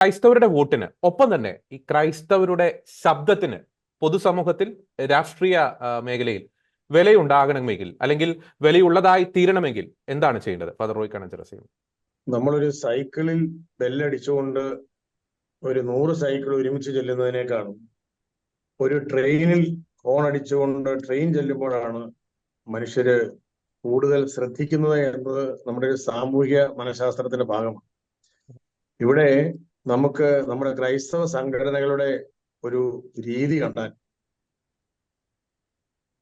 ക്രൈസ്തവരുടെ വോട്ടിന് ഒപ്പം തന്നെ ഈ ക്രൈസ്തവരുടെ ശബ്ദത്തിന് പൊതുസമൂഹത്തിൽ രാഷ്ട്രീയ മേഖലയിൽ വിലയുണ്ടാകണമെങ്കിൽ അല്ലെങ്കിൽ വിലയുള്ളതായി തീരണമെങ്കിൽ എന്താണ് ചെയ്യേണ്ടത്? ഫാദർ റോയ് കണഞ്ചറസിയും നമ്മളൊരു സൈക്കിളിൽ ബെല്ലടിച്ചുകൊണ്ട് ഒരു നൂറ് സൈക്കിൾ ഒരുമിച്ച് ചെല്ലുന്നതിനേക്കാളും ഒരു ട്രെയിനിൽ ഹോൺ അടിച്ചുകൊണ്ട് ട്രെയിൻ ചെല്ലുമ്പോഴാണ് മനുഷ്യര് കൂടുതൽ ശ്രദ്ധിക്കുന്നത് എന്നത് നമ്മുടെ ഒരു സാമൂഹിക മനഃശാസ്ത്രത്തിന്റെ ഭാഗമാണ്. ഇവിടെ നമുക്ക് നമ്മുടെ ക്രൈസ്തവ സംഘടനകളുടെ ഒരു രീതി കണ്ടാൽ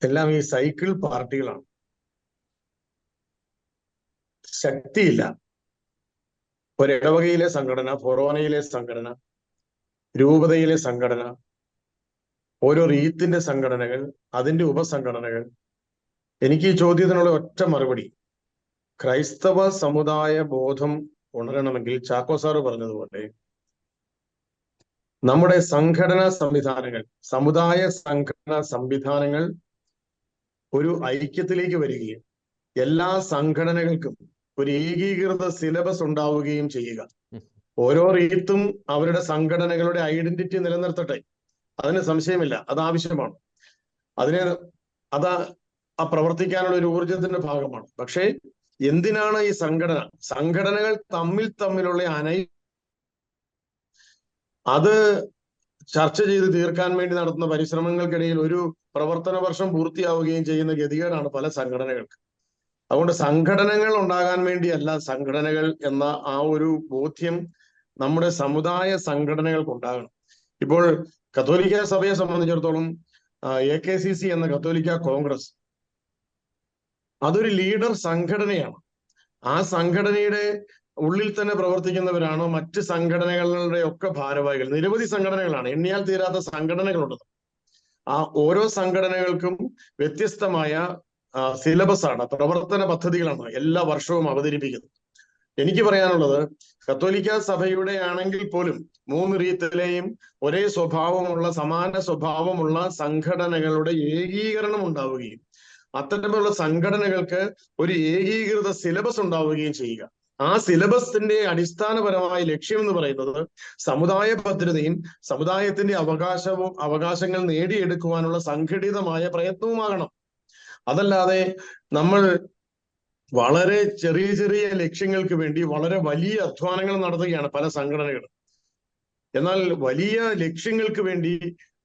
എല്ലാം ഈ സൈക്കിൾ പാർട്ടികളാണ്. ശക്തിയില്ല. ഒരിടവകയിലെ സംഘടന ഫൊറോനയിലെ സംഘടന രൂപതയിലെ സംഘടന ഓരോ റീത്തിന്റെ സംഘടനകൾ അതിന്റെ ഉപസംഘടനകൾ. എനിക്ക് ഈ ചോദ്യത്തിനുള്ള ഒറ്റ മറുപടി. ക്രൈസ്തവ സമുദായ ബോധം ഉണരണമെങ്കിൽ ചാക്കോ സാറ് പറഞ്ഞതുപോലെ നമ്മുടെ സംഘടനാ സംവിധാനങ്ങൾ സമുദായ സംഘടനാ സംവിധാനങ്ങൾ ഒരു ഐക്യത്തിലേക്ക് വരികയും എല്ലാ സംഘടനകൾക്കും ഒരു ഏകീകൃത സിലബസ് ഉണ്ടാവുകയും ചെയ്യുക. ഓരോ റീത്തും അവരുടെ സംഘടനകളുടെ ഐഡന്റിറ്റി നിലനിർത്തട്ടെ. അതിന് സംശയമില്ല. അത് ആവശ്യമാണ്. അതിന് അത് ആ പ്രവർത്തിക്കാനുള്ള ഒരു ഊർജത്തിന്റെ ഭാഗമാണ്. പക്ഷേ എന്തിനാണ് ഈ സംഘടന? സംഘടനകൾ തമ്മിൽ തമ്മിലുള്ള അനൈ അത് ചർച്ച ചെയ്ത് തീർക്കാൻ വേണ്ടി നടത്തുന്ന പരിശ്രമങ്ങൾക്കിടയിൽ ഒരു പ്രവർത്തന വർഷം പൂർത്തിയാവുകയും ചെയ്യുന്ന ഗതികേടാണ് പല സംഘടനകൾക്ക്. അതുകൊണ്ട് സംഘടനകൾ ഉണ്ടാകാൻ വേണ്ടിയല്ല സംഘടനകൾ എന്ന ആ ഒരു ബോധ്യം നമ്മുടെ സമുദായ സംഘടനകൾക്ക് ഉണ്ടാകണം. ഇപ്പോൾ കത്തോലിക്ക സഭയെ സംബന്ധിച്ചിടത്തോളം എ കെ സി സി എന്ന കത്തോലിക്ക കോൺഗ്രസ് അതൊരു ലീഡർ സംഘടനയാണ്. ആ സംഘടനയുടെ ഉള്ളിൽ തന്നെ പ്രവർത്തിക്കുന്നവരാണോ? മറ്റ് സംഘടനകളുടെ ഒക്കെ ഭാരവാഹികൾ. നിരവധി സംഘടനകളാണ്. എണ്ണിയാൽ തീരാത്ത സംഘടനകളുണ്ട് ആ ഓരോ സംഘടനകൾക്കും വ്യത്യസ്തമായ സിലബസ് ആണ് പ്രവർത്തന പദ്ധതികളാണ് എല്ലാ വർഷവും അവതരിപ്പിക്കുന്നത്. എനിക്ക് പറയാനുള്ളത് കത്തോലിക്ക സഭയുടെ ആണെങ്കിൽ പോലും മൂന്ന് റീത്തിലെയും ഒരേ സ്വഭാവമുള്ള സമാന സ്വഭാവമുള്ള സംഘടനകളുടെ ഏകീകരണം ഉണ്ടാവുകയും അത്തരമുള്ള സംഘടനകൾക്ക് ഒരു ഏകീകൃത സിലബസ് ഉണ്ടാവുകയും ചെയ്യുക. ആ സിലബസിന്റെ അടിസ്ഥാനപരമായ ലക്ഷ്യം എന്ന് പറയുന്നത് സമുദായ ഭദ്രതയും സമുദായത്തിന്റെ അവകാശവും അവകാശങ്ങൾ നേടിയെടുക്കുവാനുള്ള സംഘടിതമായ പ്രയത്നവുമാകണം. അതല്ലാതെ നമ്മൾ വളരെ ചെറിയ ചെറിയ ലക്ഷ്യങ്ങൾക്ക് വേണ്ടി വളരെ വലിയ അധ്വാനങ്ങൾ നടത്തുകയാണ് പല സംഘടനകളും. എന്നാൽ വലിയ ലക്ഷ്യങ്ങൾക്ക് വേണ്ടി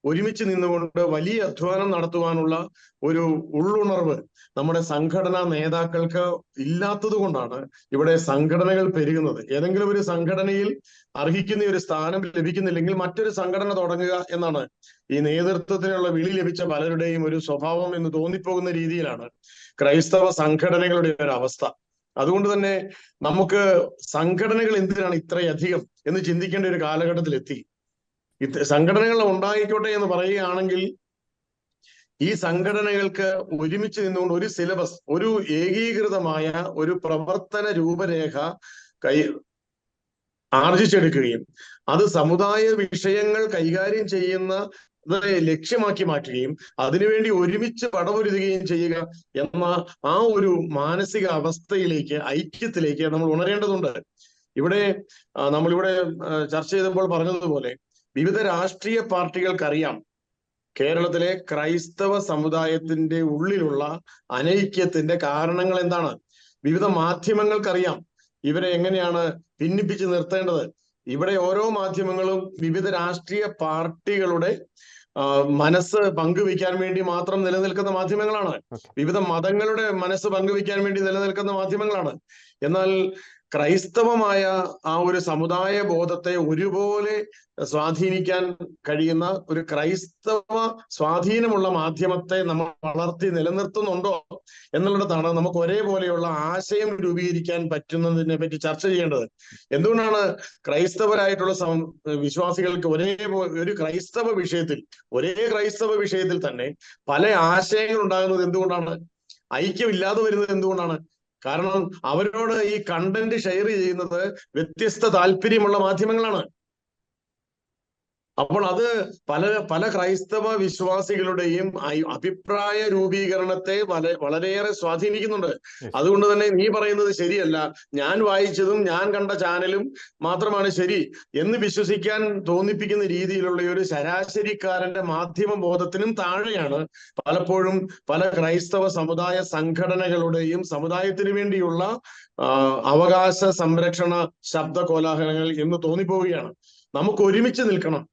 ഒരുമിച്ച് നിന്നുകൊണ്ട് വലിയ അധ്വാനം നടത്തുവാനുള്ള ഒരു ഉള്ളുണർവ് നമ്മുടെ സംഘടനാ നേതാക്കൾക്ക് ഇല്ലാത്തത് കൊണ്ടാണ് ഇവിടെ സംഘടനകൾ പെരുകുന്നത്. ഏതെങ്കിലും ഒരു സംഘടനയിൽ അർഹിക്കുന്ന ഒരു സ്ഥാനം ലഭിക്കുന്നില്ലെങ്കിൽ മറ്റൊരു സംഘടന തുടങ്ങുക എന്നാണ് ഈ നേതൃത്വത്തിനുള്ള വിളി ലഭിച്ച പലരുടെയും ഒരു സ്വഭാവം എന്ന് തോന്നിപ്പോകുന്ന രീതിയിലാണ് ക്രൈസ്തവ സംഘടനകളുടെ ഒരു അവസ്ഥ. അതുകൊണ്ട് തന്നെ നമുക്ക് സംഘടനകൾ എന്തിനാണ് ഇത്രയധികം എന്ന് ചിന്തിക്കേണ്ട ഒരു കാലഘട്ടത്തിൽ എത്തി സംഘടനകൾ ഉണ്ടായിക്കോട്ടെ എന്ന് പറയുകയാണെങ്കിൽ ഈ സംഘടനകൾക്ക് ഒരുമിച്ച് നിന്നുകൊണ്ട് ഒരു സിലബസ് ഒരു ഏകീകൃതമായ ഒരു പ്രവർത്തന രൂപരേഖ കൈ ആർജിച്ചെടുക്കുകയും അത് സമുദായ വിഷയങ്ങൾ കൈകാര്യം ചെയ്യുന്ന ലക്ഷ്യമാക്കി മാറ്റുകയും അതിനുവേണ്ടി ഒരുമിച്ച് പടപൊരുതുകയും ചെയ്യുക എന്ന ആ ഒരു മാനസിക അവസ്ഥയിലേക്ക് ഐക്യത്തിലേക്ക് നമ്മൾ ഉണരേണ്ടതുണ്ട്. ഇവിടെ നമ്മളിവിടെ ചർച്ച ചെയ്തപ്പോൾ പറഞ്ഞതുപോലെ വിവിധ രാഷ്ട്രീയ പാർട്ടികൾക്കറിയാം. കേരളത്തിലെ ക്രൈസ്തവ സമുദായത്തിന്റെ ഉള്ളിലുള്ള അനൈക്യത്തിന്റെ കാരണങ്ങൾ എന്താണ്? വിവിധ മാധ്യമങ്ങൾക്കറിയാം. ഇവരെ എങ്ങനെയാണ് ഭിന്നിപ്പിച്ച് നിർത്തേണ്ടത്? ഇവിടെ ഓരോ മാധ്യമങ്ങളും വിവിധ രാഷ്ട്രീയ പാർട്ടികളുടെ മനസ്സ് പങ്കുവയ്ക്കാൻ വേണ്ടി മാത്രം നിലനിൽക്കുന്ന മാധ്യമങ്ങളാണ്. വിവിധ മതങ്ങളുടെ മനസ്സ് പങ്കുവയ്ക്കാൻ വേണ്ടി നിലനിൽക്കുന്ന മാധ്യമങ്ങളാണ്. എന്നാൽ ക്രൈസ്തവമായ ആ ഒരു സമുദായ ബോധത്തെ ഒരുപോലെ സ്വാധീനിക്കാൻ കഴിയുന്ന ഒരു ക്രൈസ്തവ സ്വാധീനമുള്ള മാധ്യമത്തെ നമ്മൾ വളർത്തി നിലനിർത്തുന്നുണ്ടോ എന്നുള്ളിടത്താണ് നമുക്ക് ഒരേപോലെയുള്ള ആശയം രൂപീകരിക്കാൻ പറ്റുന്നതിനെ പറ്റി ചർച്ച ചെയ്യേണ്ടത്. എന്തുകൊണ്ടാണ് ക്രൈസ്തവരായിട്ടുള്ള വിശ്വാസികൾക്ക് ഒരേ ഒരു ക്രൈസ്തവ വിഷയത്തിൽ ഒരേ ക്രൈസ്തവ വിഷയത്തിൽ തന്നെ പല ആശയങ്ങൾ ഉണ്ടാകുന്നത് എന്തുകൊണ്ടാണ്? ഐക്യമില്ലാതെ വരുന്നത് എന്തുകൊണ്ടാണ്? കാരണം അവരോട് ഈ കണ്ടന്റ് ഷെയർ ചെയ്യുന്നത് വ്യത്യസ്ത താല്പര്യമുള്ള മാധ്യമങ്ങളാണ്. അപ്പോൾ അത് പല പല ക്രൈസ്തവ വിശ്വാസികളുടെയും അഭിപ്രായ രൂപീകരണത്തെ വളരെയേറെ സ്വാധീനിക്കുന്നുണ്ട്. അതുകൊണ്ട് തന്നെ നീ പറയുന്നത് ശരിയല്ല. ഞാൻ വായിച്ചതും ഞാൻ കണ്ട ചാനലും മാത്രമാണ് ശരി എന്ന് വിശ്വസിക്കാൻ തോന്നിപ്പിക്കുന്ന രീതിയിലുള്ള ഒരു ശരാശരിക്കാരന്റെ മാധ്യമ ബോധത്തിനും താഴെയാണ് പലപ്പോഴും പല ക്രൈസ്തവ സമുദായ സംഘടനകളുടെയും സമുദായത്തിന് വേണ്ടിയുള്ള അവകാശ സംരക്ഷണ ശബ്ദ കോലാഹലങ്ങൾ എന്ന് തോന്നിപ്പോവുകയാണ്. നമുക്ക് ഒരുമിച്ച് നിൽക്കണം.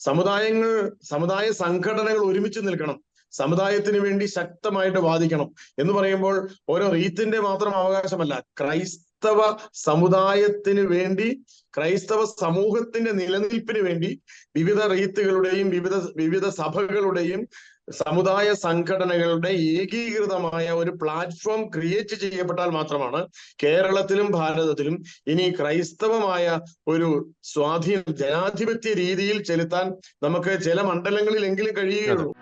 സമുദായങ്ങൾ സമുദായ സംഘടനകൾ ഒരുമിച്ച് നിൽക്കണം. സമുദായത്തിന് വേണ്ടി ശക്തമായിട്ട് വാദിക്കണം എന്ന് പറയുമ്പോൾ ഓരോ റീത്തിന്റെ മാത്രം അവകാശമല്ല. ക്രൈസ്തവ സമുദായത്തിന് വേണ്ടി ക്രൈസ്തവ സമൂഹത്തിന്റെ നിലനിൽപ്പിന് വേണ്ടി വിവിധ റീത്തുകളുടെയും വിവിധ വിവിധ സഭകളുടെയും സമുദായ സംഘടനകളുടെ ഏകീകൃതമായ ഒരു പ്ലാറ്റ്ഫോം ക്രിയേറ്റ് ചെയ്യപ്പെട്ടാൽ മാത്രമാണ് കേരളത്തിലും ഭാരതത്തിലും ഇനി ക്രൈസ്തവമായ ഒരു സ്വാധീനം ജനാധിപത്യ രീതിയിൽ ചെലുത്താൻ നമുക്ക് ചില മണ്ഡലങ്ങളിലെങ്കിലും കഴിയുകയുള്ളൂ.